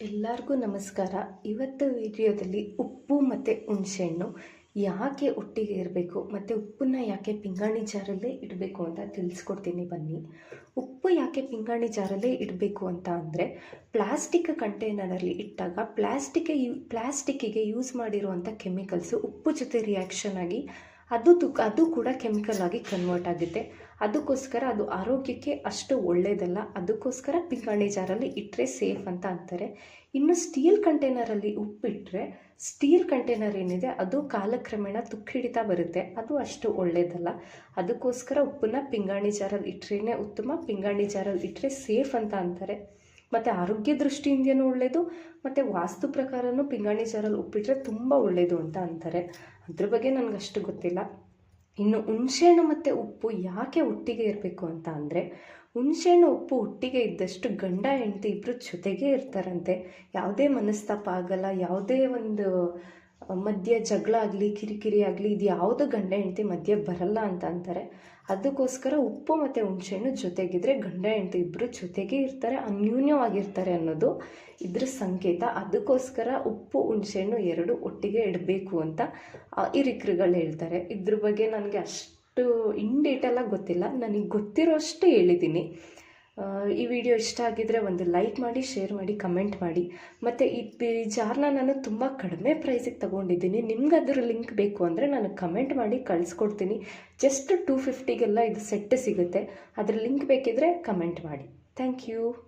ಎಲ್ಲರಿಗೂ ನಮಸ್ಕಾರ. ಇವತ್ತು ವಿಡಿಯೋದಲ್ಲಿ ಉಪ್ಪು ಮತ್ತು ಹುಣಸೆಹಣ್ಣು ಯಾಕೆ ಒಟ್ಟಿಗೆ ಇರಬೇಕು ಮತ್ತು ಉಪ್ಪನ್ನ ಯಾಕೆ ಪಿಂಗಾಣಿ ಜಾರಲ್ಲೇ ಇಡಬೇಕು ಅಂತ ತಿಳಿಸ್ಕೊಡ್ತೀನಿ ಬನ್ನಿ. ಉಪ್ಪು ಯಾಕೆ ಪಿಂಗಾಣಿ ಜಾರಲ್ಲೇ ಇಡಬೇಕು ಅಂತ ಅಂದರೆ ಪ್ಲಾಸ್ಟಿಕ್ ಕಂಟೈನರಲ್ಲಿ ಇಟ್ಟಾಗ ಪ್ಲಾಸ್ಟಿಕ್ ಯೂ ಪ್ಲಾಸ್ಟಿಕ್ಕಿಗೆ ಯೂಸ್ ಮಾಡಿರುವಂಥ ಕೆಮಿಕಲ್ಸು ಉಪ್ಪು ಜೊತೆ ರಿಯಾಕ್ಷನ್ ಆಗಿ ಅದು ತು, ಅದು ಕೂಡ ಕೆಮಿಕಲ್ ಆಗಿ ಕನ್ವರ್ಟ್ ಆಗುತ್ತೆ. ಅದಕ್ಕೋಸ್ಕರ ಅದು ಆರೋಗ್ಯಕ್ಕೆ ಅಷ್ಟು ಒಳ್ಳೆಯದಲ್ಲ ಅದಕ್ಕೋಸ್ಕರ ಪಿಂಗಾಣಿ ಜಾರಲ್ಲಿ ಇಟ್ಟರೆ ಸೇಫ್ ಅಂತ ಅಂತಾರೆ. ಇನ್ನು ಸ್ಟೀಲ್ ಕಂಟೈನರಲ್ಲಿ ಉಪ್ಪಿಟ್ಟರೆ ಸ್ಟೀಲ್ ಕಂಟೈನರ್ ಏನಿದೆ, ಅದು ಕಾಲಕ್ರಮೇಣ ತುಕ್ಕಿಡಿತಾ ಬರುತ್ತೆ. ಅದು ಅಷ್ಟು ಒಳ್ಳೆಯದಲ್ಲ ಅದಕ್ಕೋಸ್ಕರ ಉಪ್ಪನ್ನ ಪಿಂಗಾಣಿ ಜಾರಲ್ಲಿ ಇಟ್ಟರೇ ಉತ್ತಮ. ಪಿಂಗಾಣಿ ಜಾರಲ್ಲಿ ಇಟ್ಟರೆ ಸೇಫ್ ಅಂತ ಅಂತಾರೆ. ಮತ್ತು ಆರೋಗ್ಯ ದೃಷ್ಟಿಯಿಂದನೂ ಒಳ್ಳೆಯದು ಮತ್ತು ವಾಸ್ತು ಪ್ರಕಾರನೂ ಪಿಂಗಾಣಿ ಜಾರಲ್ಲಿ ಉಪ್ಪಿಟ್ರೆ ತುಂಬ ಒಳ್ಳೆಯದು ಅಂತ ಅಂತಾರೆ. ಅದ್ರ ಬಗ್ಗೆ ನನಗೆ ಅಷ್ಟು ಗೊತ್ತಿಲ್ಲ. ಇನ್ನು ಹುಣಸೆಹಣ್ಣು ಮತ್ತು ಉಪ್ಪು ಯಾಕೆ ಒಟ್ಟಿಗೆ ಇರಬೇಕು ಅಂತ ಅಂದರೆ, ಹುಣಸೆಹಣ್ಣು ಉಪ್ಪು ಒಟ್ಟಿಗೆ ಇದ್ದಷ್ಟು ಗಂಡ ಹೆಂಡತಿ ಇಬ್ಬರು ಜೊತೆಗೇ ಇರ್ತಾರಂತೆ. ಯಾವುದೇ ಮನಸ್ತಾಪ ಆಗಲ್ಲ, ಯಾವುದೇ ಒಂದು ಮಧ್ಯ ಜಗಳ ಆಗಲಿ, ಕಿರಿಕಿರಿ ಆಗಲಿ, ಇದು ಯಾವುದು ಗಂಡ ಹೆಂಡತಿ ಮಧ್ಯೆ ಬರಲ್ಲ ಅಂತ ಅಂತಾರೆ. ಅದಕ್ಕೋಸ್ಕರ ಉಪ್ಪು ಮತ್ತು ಹುಣಸೆಹಣ್ಣು ಜೊತೆಗಿದ್ರೆ ಗಂಡ ಹೆಂಡತಿ ಇಬ್ಬರು ಜೊತೆಗೆ ಇರ್ತಾರೆ, ಅನ್ಯೂನ್ಯವಾಗಿರ್ತಾರೆ ಅನ್ನೋದು ಇದ್ರ ಸಂಕೇತ. ಅದಕ್ಕೋಸ್ಕರ ಉಪ್ಪು, ಹುಣಸೆಹಣ್ಣು ಎರಡು ಒಟ್ಟಿಗೆ ಇಡಬೇಕು ಅಂತ ಹಿರಿಕರುಗಳು ಹೇಳ್ತಾರೆ. ಇದ್ರ ಬಗ್ಗೆ ನನಗೆ ಅಷ್ಟು ಇನ್ ಡೀಟೇಲಾಗಿ ಗೊತ್ತಿಲ್ಲ. ನನಗೆ ಗೊತ್ತಿರೋಷ್ಟು ಹೇಳಿದ್ದೀನಿ ಈ ವಿಡಿಯೋ ಇಷ್ಟ ಆಗಿದ್ದರೆ ಒಂದು ಲೈಕ್ ಮಾಡಿ, ಶೇರ್ ಮಾಡಿ, ಕಮೆಂಟ್ ಮಾಡಿ. ಮತ್ತು ಈ ಜಾರ್ನ ನಾನು ತುಂಬ ಕಡಿಮೆ ಪ್ರೈಸಿಗೆ ತೊಗೊಂಡಿದ್ದೀನಿ. ನಿಮ್ಗೆ ಅದ್ರ ಲಿಂಕ್ ಬೇಕು ಅಂದರೆ ನಾನು ಕಮೆಂಟ್ ಮಾಡಿ ಕಳಿಸ್ಕೊಡ್ತೀನಿ. ಜಸ್ಟ್ ಟೂ ಫಿಫ್ಟಿಗೆಲ್ಲ ಇದು ಸೆಟ್ ಸಿಗುತ್ತೆ. ಅದ್ರ ಲಿಂಕ್ ಬೇಕಿದ್ರೆ ಕಮೆಂಟ್ ಮಾಡಿ. Thank you